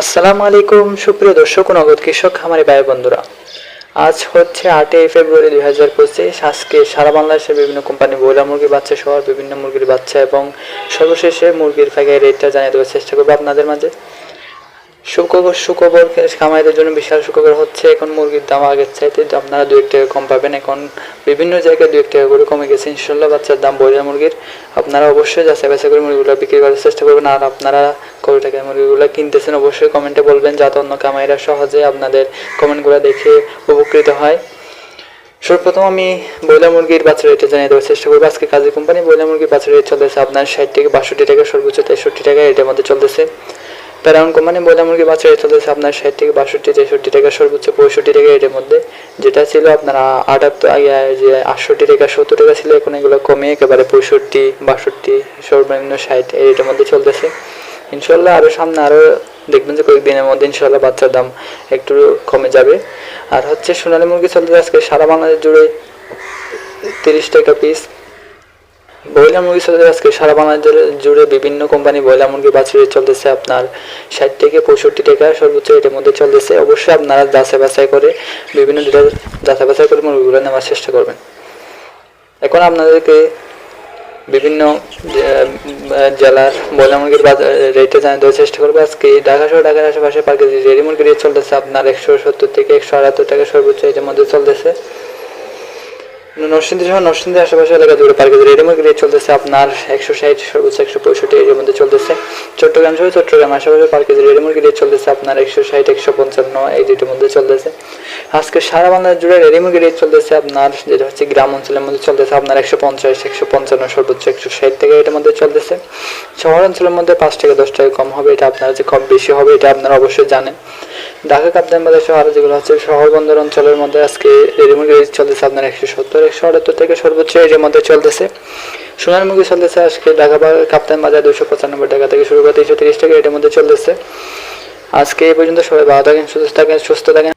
আসসালামু আলাইকুম, সুপ্রিয় দর্শক নগদ কৃষক খামারি ভাই বন্ধুরা। আজ হচ্ছে আটই ফেব্রুয়ারি দুই হাজার পঁচিশ। আজকে সারা বাংলাদেশের বিভিন্ন কোম্পানি ব্রয়লার মুরগির বাচ্চা সহ বিভিন্ন মুরগির বাচ্চা এবং সর্বশেষে মুরগির ফাঁকে রেটটা জানিয়ে দেওয়ার চেষ্টা করব আপনাদের মাঝে। সুখবর সুখবর খামারিদের জন্য বিশাল সুখবর হচ্ছে, এখন মুরগির দাম আগের চাইতে আপনারা দু এক টাকা কম পাবেন, এখন বিভিন্ন জায়গায় দু এক টাকা করে কমে গেছে। ইনশাল্লাহ বাচ্চার দাম ব্রয়লার মুরগির, আপনারা অবশ্যই যাচাই বাছাই করে মুরগিগুলো বিক্রি করার চেষ্টা করবেন, আর আপনারা কত টাকায় মুরগিগুলো কিনতেছেন অবশ্যই কমেন্টে বলবেন, যাতে অন্য কামাইরা সহজে আপনাদের কমেন্টগুলো দেখে উপকৃত হয়। সর্বপ্রথম আমি ব্রয়লার মুরগির বাচ্চা রেটে জানিয়ে দেওয়ার চেষ্টা করব। আজকে কাজী কোম্পানি ব্রয়লার মুরগির বাচ্চা রেট চলতেছে আপনার ষাট থেকে বাষট্টি টাকা, সর্বোচ্চ তেষট্টি টাকা, এটার মধ্যে চলতেছে। প্যারাউন কোম্পানি ব্রয়লার মুরগি বাচ্চা রেট চলতেছে আপনার ষাট থেকে বাষট্টি, তেষট্টি টাকা সর্বোচ্চ পঁয়ষট্টি টাকা এটার মধ্যে। যেটা ছিল আপনার আটাত্তর আগে যে আটষট্টি টাকা সত্তর টাকা ছিল, এখন এগুলো কমে একেবারে পঁয়ষট্টি, বাষট্টি, সর্বনিম্ন ষাট, এই রেটের মধ্যে চলতেছে। ইনশাল্লাহ আরও সামনে আরও দেখবেন যে কয়েকদিনের মধ্যে ইনশাল্লাহ বাচ্চার দাম একটু কমে যাবে। আর হচ্ছে সোনালী মুরগি চলতেছে আজকে সারা বাংলাদেশ জুড়ে তিরিশ টাকা পিস ব্রয়লার মুরগি চলতেছে আজকে সারা বাংলাদেশ জুড়ে- বিভিন্ন কোম্পানি ব্রয়লার মুরগি বাছুরে চলতেছে। আপনার ষাট থেকে পঁয়ষট্টি টাকা সর্বোচ্চ এটার মধ্যে চলতেছে। অবশ্যই আপনারা যাচাই বাছাই করে, বিভিন্ন ডিলার যাচাই বাছাই করে মুরগিগুলো নেওয়ার চেষ্টা করবেন। এখন আপনাদেরকে বিভিন্ন জেলার ব্রয়লার মুরগির রেটে জানিয়ে দেওয়ার চেষ্টা করব। আজকে ঢাকা সহ ঢাকার আশেপাশে পার কেজি রেডি মুরগির রেট চলতেছে আপনার একশো সত্তর থেকে একশো আটাত্তর টাকা সর্বোচ্চ এটার মধ্যে চলতেছে। নরসিংদী সহ নরসিংদীর আশেপাশে এলাকা জুড়ে পার কেজি রেডি মুরগির রেট চলতেছে আপনার একশো ষাট, সর্বোচ্চ একশো পঁয়ষট্টি এর মধ্যে চলতেছে। চট্টগ্রাম সহ চট্টগ্রাম আশেপাশে পার কেজি রেডি মুরগির রেট চলতেছে আপনার একশো ষাট, একশো পঞ্চান্ন, এই দুটোর মধ্যে চলতেছে। আজকে সারা বাংলাদেশ জুড়ে রেডি মুরগির রেট চলতেছে আপনার, যেটা হচ্ছে গ্রাম অঞ্চলের মধ্যে চলতেছে আপনার একশো পঞ্চাশ, একশো পঞ্চান্ন, সর্বোচ্চ একশো ষাট থেকে এটার মধ্যে চলতেছে। শহর অঞ্চলের মধ্যে পাঁচ থেকে দশ টাকা কম হবে, এটা আপনার যে কম বেশি হবে, এটা আপনারা অবশ্যই জানেন। ঢাকা কাপ্তান বাজার সহ আরও যেগুলো হচ্ছে, শহর বন্দর অঞ্চলের মধ্যে আজকে রেডিমেড রেট চলতেছে আপনার একশো সত্তর আটাত্তর থেকে সর্বোচ্চ এর মধ্যে চলতেছে। সোনার চলতেছে আজকে ঢাকা কাপ্তান বাজার দুশো পঁচানব্বই টাকা থেকে শুরু করে তিনশো তিরিশ টাকা এটার মধ্যে চলতেছে। আজকে এই পর্যন্ত সবাই ভালো থাকেন, সুস্থ থাকেন সুস্থ থাকেন।